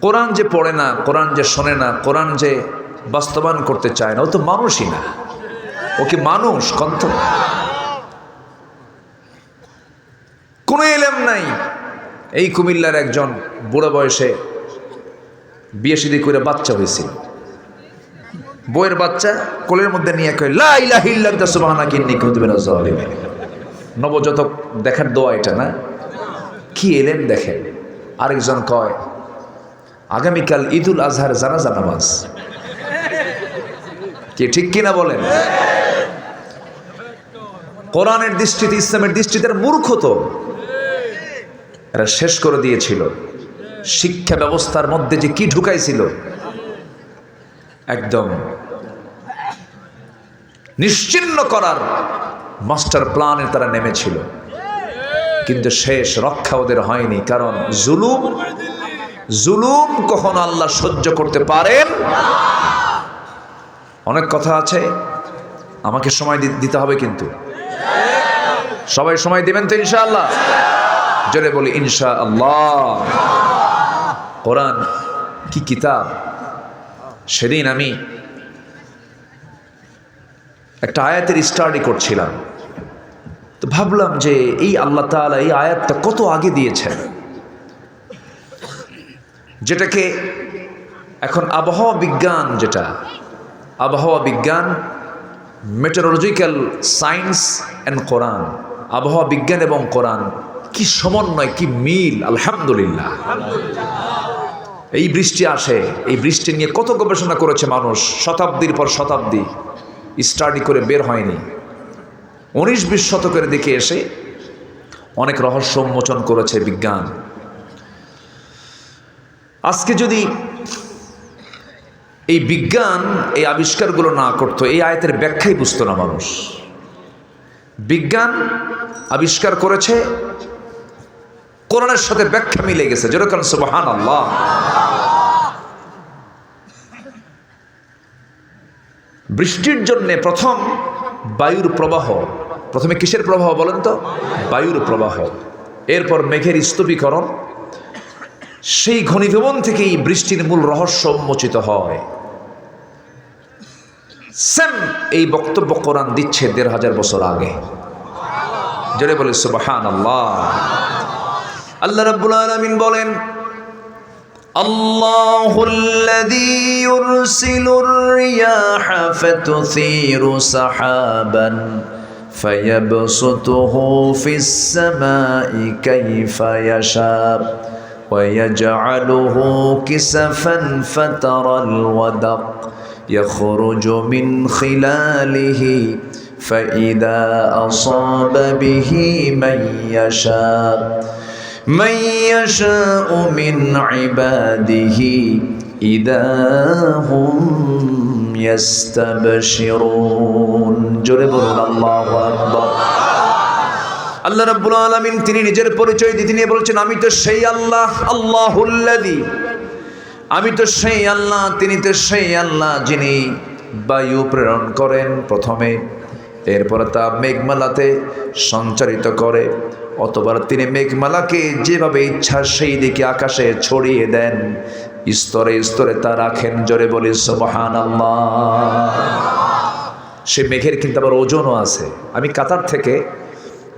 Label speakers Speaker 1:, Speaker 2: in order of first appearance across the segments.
Speaker 1: কোরআন যে পড়ে না, কোরআন যে শোনে না, কোরআন যে বাস্তবায়ন করতে চায় না, ও তো মানুষই না। ও কি মানুষ কন্ত কোনো এলেম নাই। এই কুমিল্লার একজন বুড়ো বয়সে বিয়ে সিদি করে বাচ্চা হয়েছিল। বইয়ের বাচ্চা কোলের মধ্যে নিয়ে কিন্নি নবজাতক দেখার দোয়া এটা না? কি এলেন দেখেন? আরেকজন কয় আগামীকাল ঈদুল আজহার জানাজা নামাজ। কি ঠিক কিনা বলেন? কোরআনের দৃষ্টিতে, ইসলামের দৃষ্টিতে মূর্খ তো। এরা শেষ করে দিয়েছিল। শিক্ষা ব্যবস্থার মধ্যে যে কি ঢুকাইছিল, একদম নিশ্চিন্ন করার মাস্টার প্ল্যানে তারা নেমেছিল। কিন্তু শেষ রক্ষা ওদের হয়নি, কারণ জুলুম জুলুম কখনো আল্লাহ সহ্য করতে পারেন? অনেক কথা আছে, আমাকে সময় দিতে হবে কিন্তু। সবাই সময় দিবেন তো ইনশাআল্লাহ? জোরে বলি ইনশা আল্লাহ কোরআন কি কিতাব? সেদিন আমি একটা আয়াতের স্টাডি করছিলাম। তো ভাবলাম যে এই আল্লাহ তাআলা এই আয়াতটা কত আগে দিয়েছেন? যেটাকে এখন আবহাওয়া বিজ্ঞান যেটা, আবহাওয়া বিজ্ঞান মেটেরোলজিক্যাল সায়েন্স অ্যান্ড কোরআন আবহাওয়া বিজ্ঞান এবং কোরআন কি সমন্বয়, কি মিল, আলহামদুলিল্লাহ। এই বৃষ্টি আসে, এই বৃষ্টি নিয়ে কত গবেষণা করেছে মানুষ, শতাব্দীর পর শতাব্দী স্টাডি করে বের হয়নি। উনিশ বিশ শতকের দিকে এসে অনেক রহস্য উন্মোচন করেছে বিজ্ঞান। আজকে যদি এই বিজ্ঞান এই আবিষ্কারগুলো না করতো, এই আয়তের ব্যাখ্যাই বুঝতো না মানুষ। বিজ্ঞান আবিষ্কার করেছে, কোরআনের সাথে ব্যাখ্যা মিলে গেছে। যেরকম সুবাহান আল্লাহ বৃষ্টির জন্যে প্রথম বায়ুর প্রবাহ, প্রথমে কিসের প্রবাহ বলেন তো? বায়ুর প্রবাহ। এরপর মেঘের স্তূপীকরণ সেই ঘনীভবন থেকেই বৃষ্টির মূল রহস্য উন্মোচিত হয় সেম এই বক্তব্য কোরআন দিচ্ছে দেড় হাজার বছর আগে জোরে বলে সুবাহান আল্লাহ আল্লাহ রাব্বুল আলামিন বলেন الله الذي يرسل الرياح فتثير سحابا فيبسطه في السماء كيف يشاء ويجعله كسفا فترى الودق. يخرج من خلاله فإذا أصاب به من يشاء. من يشاء من عباده إذا هم يستبشرون. جرب الله أكبر. আল্লাহ রাব্বুল আলামিন তিনি নিজের পরিচয় দিতে নিয়ে বলছেন, আমি তো সেই আল্লাহ, আল্লাহুল্লাযী। আমি তো সেই আল্লাহ, তিনি তো সেই আল্লাহ যিনি বায়ু প্রেরণ করেন প্রথমে, এরপরে তা মেঘমালাতে সঞ্চারিত করে অতবার তিনি মেঘমালাকে যেভাবে ইচ্ছা সেই দিকে আকাশে ছড়িয়ে দেন, স্তরে স্তরে তা রাখেন জোরে বলি সুবহান সে মেঘের কিন্তু আবার ওজনও আছে। আমি কাতার থেকে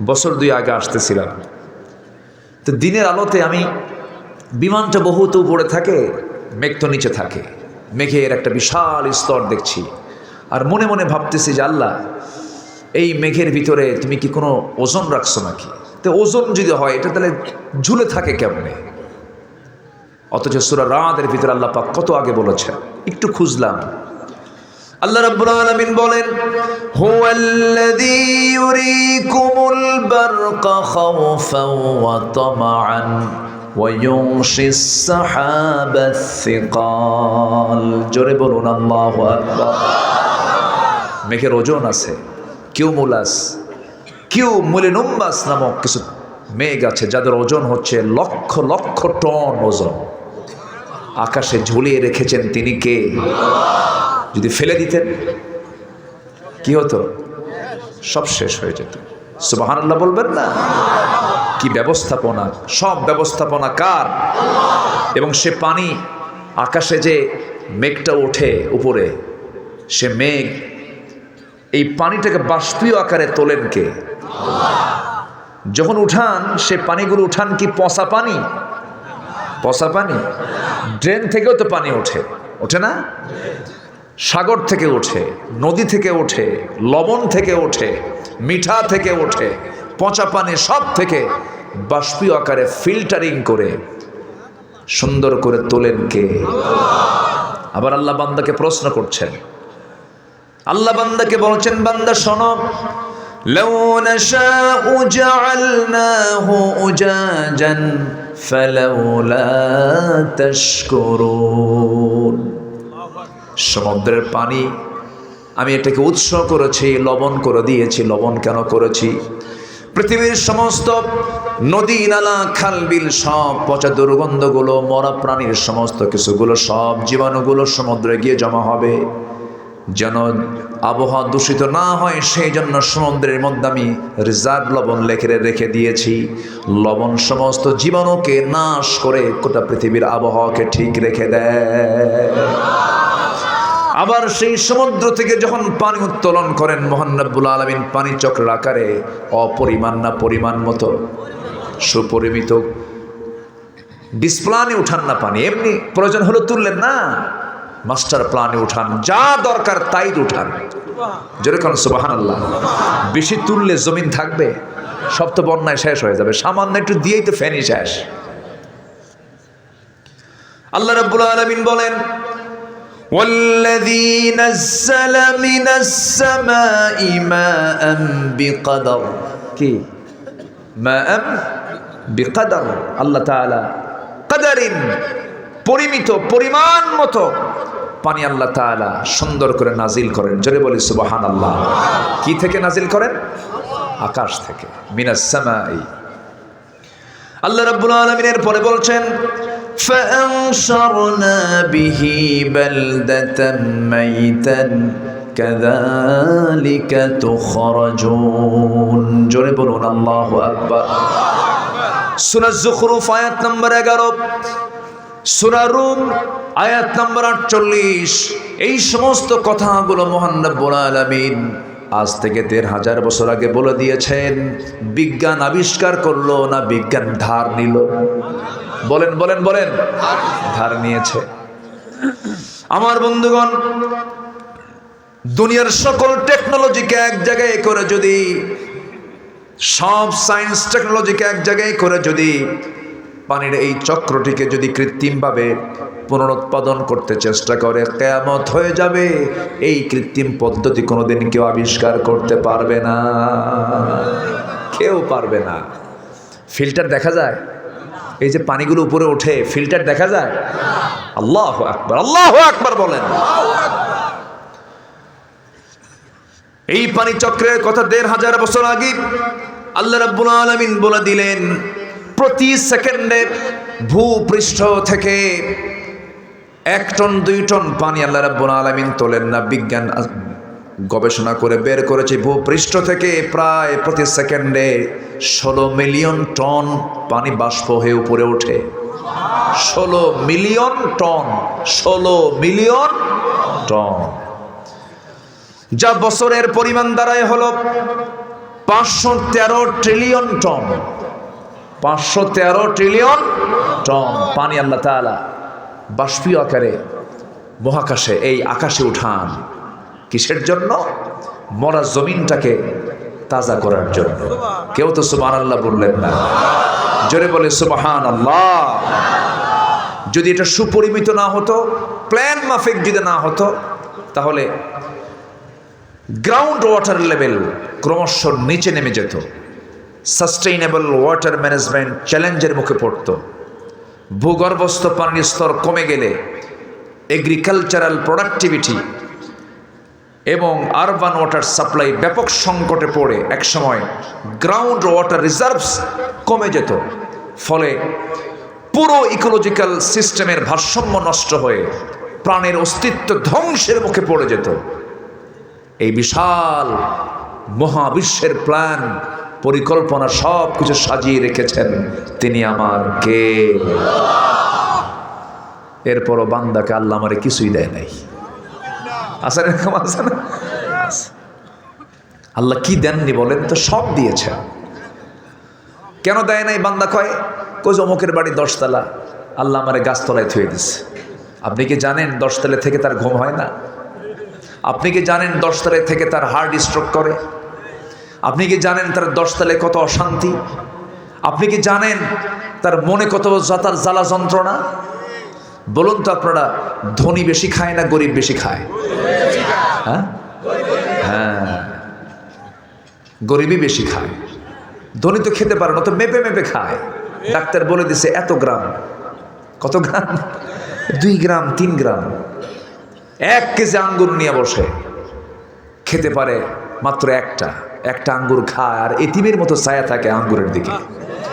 Speaker 1: বছর দুই আগে আসতেছিলাম। তো দিনের আলোতে আমি বিমানটা বহুত উপরে থাকে, মেঘ তো নিচে থাকে। মেঘের একটা বিশাল স্তর দেখছি। আর মনে মনে ভাবতেছি যে আল্লাহ, এই মেঘের ভিতরে তুমি কি কোনো ওজন রাখছো নাকি? তো ওজন যদি হয়, এটা তাহলে ঝুলে থাকে কেমনে? অথচ সুরা রাদের ভিতরে আল্লাহ পাক কত আগে বলেছেন, একটু খুঁজলাম। আল্লাহ রাব্বুল আলামিন বলেন, হুয়াল্লাযী ইউরীকুমুল বারকা খাওফান ওয়া তামাআন ইউনশিস সাহাবাস সিকাল জোরে বলুন, আল্লাহু আকবার। মেঘের ওজন আছে, কিউমুলাস কিউ মুলিনুম্বাস নামক কিছু মেঘ আছে যাদের ওজন হচ্ছে লক্ষ লক্ষ টন ওজন। আকাশে ঝুলিয়ে রেখেছেন তিনি কে? যদি ফেলে দিতেন, কি হতো? সব শেষ হয়ে যেত। সুবাহান্লাহ বলবেন না? কি ব্যবস্থাপনা? সব ব্যবস্থাপনা কার? এবং সে পানি আকাশে যে মেঘটা ওঠে উপরে, সে মেঘ, এই পানিটাকে বাষ্পীয় আকারে তোলেন কে? যখন উঠান, সে পানিগুলো উঠান কি পচা পানি? পচা পানি? ড্রেন থেকেও তো পানি ওঠে ওঠে না সাগর থেকে ওঠে নদী থেকে ওঠে লবণ থেকে ওঠে মিঠা থেকে ওঠে পচা পানি সব থেকে বাষ্পীয় আকারে ফিল্টারিং করে সুন্দর করে তোলেন কে আবার আল্লাহ বান্দাকে প্রশ্ন করছেন আল্লাহ বান্দাকে বলছেন বান্দা শোনো لو نشاء جعلناه أجاجا فلولا تشكرون সমুদ্রের পানি, আমি এটাকে উৎস করেছি, লবণ করে দিয়েছি, লবণ কেন করেছি? পৃথিবীর সমস্ত নদী, নালা, খাল, বিল সব পচা দুর্গন্ধগুলো, মরা প্রাণীর সমস্ত কিছুগুলো সব জীবাণুগুলো সমুদ্রে গিয়ে জমা হবে। যেন আবহাওয়া দূষিত না হয় সেই জন্য সমুদ্রের মধ্যে আমি রিজার্ভ লবণ লেখে রেখে দিয়েছি। লবণ সমস্ত জীবাণুকে নাশ করে গোটা পৃথিবীর আবহাওয়াকে ঠিক রেখে দেয়। আবার সেই সমুদ্র থেকে যখন পানি উত্তোলন করেন মোহান্নবুল আলমিন, পানি চক্রের আকারে অপরিমাণ না পরিমাণ মতো সুপরিমিত। ডিসপ্লানে উঠান না পানি, এমনি প্রয়োজন হলো তুললেন না। মাস্টার প্লানে উঠান যা দরকার তাই উঠান যেরকম সুবাহান আল্লাহ বেশি তুললে জমিন থাকবে সব তো বন্যায় শেষ হয়ে যাবে সামান্য একটু দিয়েই তো ফেনি শেষ আল্লাহ রাব্বুল আলামিন বলেন والذي نزل من السماء ماء بقدر কি ماء بقدر আল্লাহ তাআলা কদারিন পরিমিত পরিমাণ মতো পানি আল্লাহ তাআলা সুন্দর করে নাজিল করেন জোরে বলি সুবহান আল্লাহ কি থেকে নাজিল করেন আকাশ থেকে মিনাস সামাই আল্লাহ রাব্বুল আলামিনের পরে বলছেন فأنشرنا به بلدة ميتا كذلك تخرجون জোরে বলুন আল্লাহু আকবার সূরা যুখরুফ আয়াত নম্বর 11 সূরা রুম, আয়াত নম্বর 48 এই সমস্ত কথাগুলো মহান রব্বুল আলামিন আজ থেকে দেড় হাজার বছর আগে বলে দিয়েছেন। বিজ্ঞান আবিষ্কার করল না বিজ্ঞান ধার নিল? বলেন বলেন বলেন। ধার নিয়েছে। আমার বন্ধুগণ, দুনিয়ার সকল টেকনোলজিকে এক জায়গায় করে যদি, সব সায়েন্স টেকনোলজিকে এক জায়গায় করে যদি পানির এই চক্রটিকে যদি কৃত্রিমভাবে পুনরুৎপাদন করতে চেষ্টা করে, কেয়ামত হয়ে যাবে। এই কৃত্রিম পদ্ধতি কোনোদিন কেউ আবিষ্কার করতে পারবে না। কেউ পারবে না। ফিল্টার দেখা যায়? এই যে পানিগুলো উপরে ওঠে, ফিল্টার দেখা যায়? আল্লাহ আকবার আল্লাহ আকবার বলেন। এই পানি চক্রের কথা দেড় হাজার বছর আগে আল্লাহ রাব্বুল আলামিন বলে দিলেন প্রতি সেকেন্ডে ভূপৃষ্ঠ থেকে এক টন, দুই টন পানি আল্লাহ রাব্বুল আলামিন তোলেন না। বিজ্ঞান গবেষণা করে বের করেছে ভূপৃষ্ঠ থেকে প্রায় প্রতি সেকেন্ডে ষোলো মিলিয়ন টন পানি বাষ্প হয়ে উপরে ওঠে। ষোলো মিলিয়ন টন, ষোলো মিলিয়ন টন। যা বছরের পরিমাণ দ্বারাই হলো পাঁচশো তেরো ট্রিলিয়ন টন। পাঁচশো তেরো ট্রিলিয়ন টন পানি আল্লাহ তালা বাষ্পীয় আকারে, মহাকাশে এই আকাশে উঠান। কিসের জন্য? মরা জমিনটাকে তাজা করার জন্য। কেউ তো সুবাহ আল্লাহ বললেন না। জোরে বলে সুবাহান আল্লাহ যদি এটা সুপরিমিত না হতো, প্ল্যান মাফিক যদি না হতো, তাহলে গ্রাউন্ড ওয়াটার লেভেল ক্রমশ নিচে নেমে যেত। সাস্টেইনেবল ওয়াটার ম্যানেজমেন্ট চ্যালেঞ্জের মুখে পড়ত। ভূগর্ভস্থ পানির স্তর কমে গেলে এগ্রিকালচারাল প্রোডাক্টিভিটি এবং আরবান ওয়াটার সাপ্লাই ব্যাপক সংকটে পড়ে একসময় গ্রাউন্ড ওয়াটার রিজার্ভস কমে যেত। ফলে পুরো ইকোলজিক্যাল সিস্টেমের ভারসাম্য নষ্ট হয়ে প্রাণের অস্তিত্ব ধ্বংসের মুখে পড়ে যেত। এই বিশাল মহাবিশ্বের প্ল্যান পরিকল্পনা সব কিছু সাজিয়ে রেখেছেন। তিনি আমার কে? এরপরও বান্দাকে আল্লাহ আমারে কিছুই দেয় নাই। আছে না এরকম না? আল্লাহ কি দেননি বলেন তো? সব দিয়েছেন। কেন দেয় নাই বান্দা কয়? কোজ অমুকের বাড়ি দশতলা। আল্লাহ আমারে গাছতলায় থুয়ে দিছে। আপনি কি জানেন দশতলা থেকে তার ঘুম হয় না? আপনি কি জানেন দশতলায় থেকে তার হার্ট স্ট্রোক করে? আপনি কি জানেন তার দশ দশতলায় কত অশান্তি? আপনি কি জানেন তার মনে কত যাতার জ্বালা যন্ত্রণা? বলুন তো আপনারা, ধনী বেশি খায় না গরিব বেশি খায়? হ্যাঁ? হ্যাঁ। গরিবই বেশি খায়। ধনী তো খেতে পারে না তো মেপে মেপে খায়। ডাক্তার বলে দিছে, এত গ্রাম। কত গ্রাম? দুই গ্রাম, তিন গ্রাম। এক কেজি আঙ্গুর নিয়ে বসে। খেতে পারে মাত্র একটা। একটা আঙ্গুর খায়, আর এতিমের মতো ছায়া থাকে আঙ্গুরের দিকে।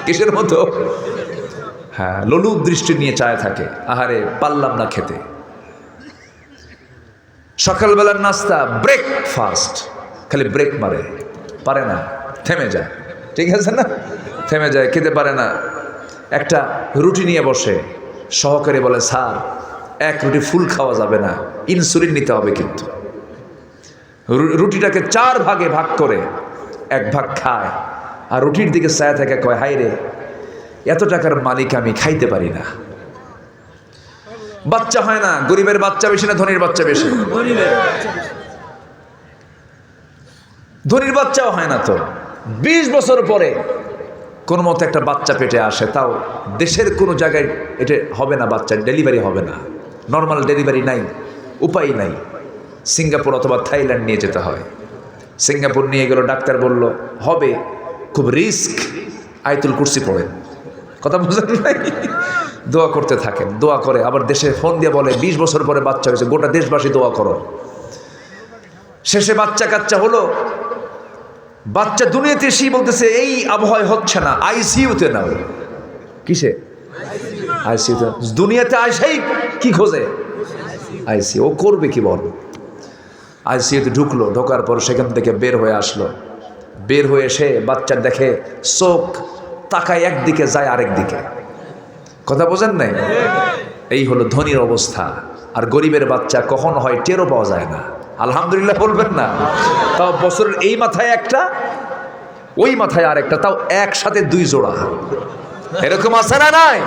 Speaker 1: কিসের মতো? হ্যাঁ ললু দৃষ্টি নিয়ে চায় থাকে। আহারে, পারলাম না খেতে। সকালবেলার নাস্তা ব্রেকফাস্ট খালি ব্রেক মারে। পারে না, থেমে যায়। ঠিক আছে না? থেমে যায়, খেতে পারে না। একটা রুটি নিয়ে বসে। সহকারী বলে, স্যার, এক রুটি ফুল খাওয়া যাবে না। ইনসুলিন নিতে হবে কিন্তু। রুটিটাকে চার ভাগে ভাগ করে এক ভাগ খায়। আর রুটির দিকে ছায়া থেকে, কয় হাই রে, এত টাকার মালিক আমি খাইতে পারি না। বাচ্চা হয় না, গরিবের বাচ্চা বেশি না ধনীর বাচ্চা বেশি? ধনীর বাচ্চাও হয় না তো। বিশ বছর পরে কোনো মতো একটা বাচ্চা পেটে আসে, তাও দেশের কোনো জায়গায় এটা হবে না বাচ্চার ডেলিভারি হবে না। নর্মাল ডেলিভারি নাই, উপায় নাই। সিঙ্গাপুর অথবা থাইল্যান্ড নিয়ে যেতে হয়। সিঙ্গাপুর নিয়ে গেল, ডাক্তার বলল, হবে। খুব রিস্ক, আয়তুল কুর্সি পড়েন কথা বুঝলেন নাই দোয়া করতে থাকেন, দোয়া করে। আবার দেশে ফোন দিয়ে বলে, বিশ বছর পরে বাচ্চা হয়েছে, গোটা দেশবাসী দোয়া করো। শেষে বাচ্চা কাচ্চা হলো, বাচ্চা দুনিয়াতে এসেই বলতেছে, এই আবহাওয়ায় হচ্ছে না, আইসিইউতে না কিসে? আইসিইউতে। দুনিয়াতে আইসাই কি খোঁজে? আইসি ও করবে কি বল? আইসিইউতে ঢুকলো, ঢোকার পর সেখান থেকে বের হয়ে আসলো। বের হয়ে এসে বাচ্চার দেখে চোখ তাকায় একদিকে, যায় আরেক দিকে। কথা বোঝেন নাই? এই হলো ধনীর অবস্থা। আর গরিবের বাচ্চা কখন হয় টেরও পাওয়া যায় না। আলহামদুলিল্লাহ বলবেন না। তাও বছরের এই মাথায় একটা, ওই মাথায় আর একটা, তাও একসাথে দুই জোড়া। এরকম আছে না নাই?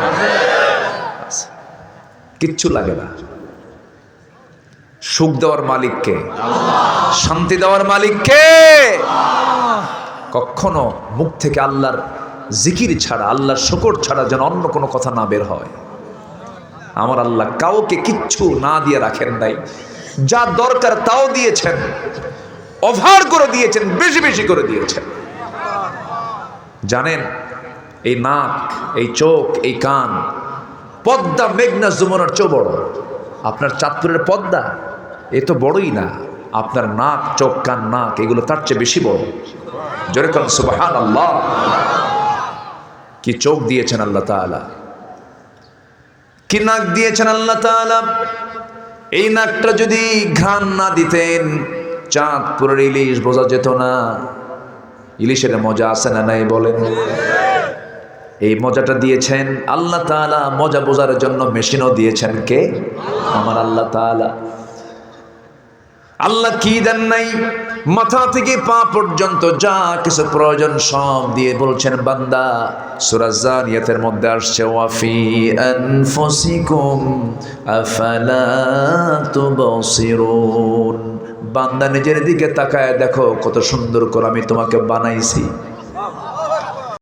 Speaker 1: কিচ্ছু লাগে না। সুখ দেওয়ার মালিককে শান্তি দেওয়ার মালিককে কখনো মুখ থেকে আল্লাহর জিকির ছাড়া, আল্লাহর শকর ছাড়া যেন অন্য কোনো কথা না বের হয়। আমার আল্লাহ কাউকে কিচ্ছু না দিয়ে রাখেন নাই। যা দরকার তাও দিয়েছেন, ওভার করে দিয়েছেন, বেশি বেশি করে দিয়েছেন। জানেন, এই নাক, এই চোখ, এই কান, পদ্মা, মেঘনা, যমুনার চো বড়। আপনার চাঁদপুরের পদ্মা এ তো বড়ই না। আপনার নাক, চোখ, কান, নাক, এগুলো তার চেয়ে বেশি বড়। কান সুবাহান আল্লাহ কি চোখ দিয়েছেন আল্লাহ তাআলা? কি নাক দিয়েছেন আল্লাহ তাআলা? এই নাকটা যদি ঘ্রাণ না দিতেন চাঁদ চাঁদপুরের ইলিশ বোঝা যেত না। ইলিশের মজা আছে না নাই বলেন? এই মজাটা দিয়েছেন আল্লাহ তাআলা, মজা বোঝার জন্য মেশিনও দিয়েছেন কে? আমার আল্লাহ তাআলা। আল্লাহ কি দেন নাই? মাথা থেকে পা পর্যন্ত যা কিছু প্রয়োজন সব দিয়ে বলছেন, বান্দা সুরাজানিয়াতের মধ্যে আসছে ওয়াফি বান্দা নিজের দিকে তাকায় দেখো, কত সুন্দর করে আমি তোমাকে বানাইছি।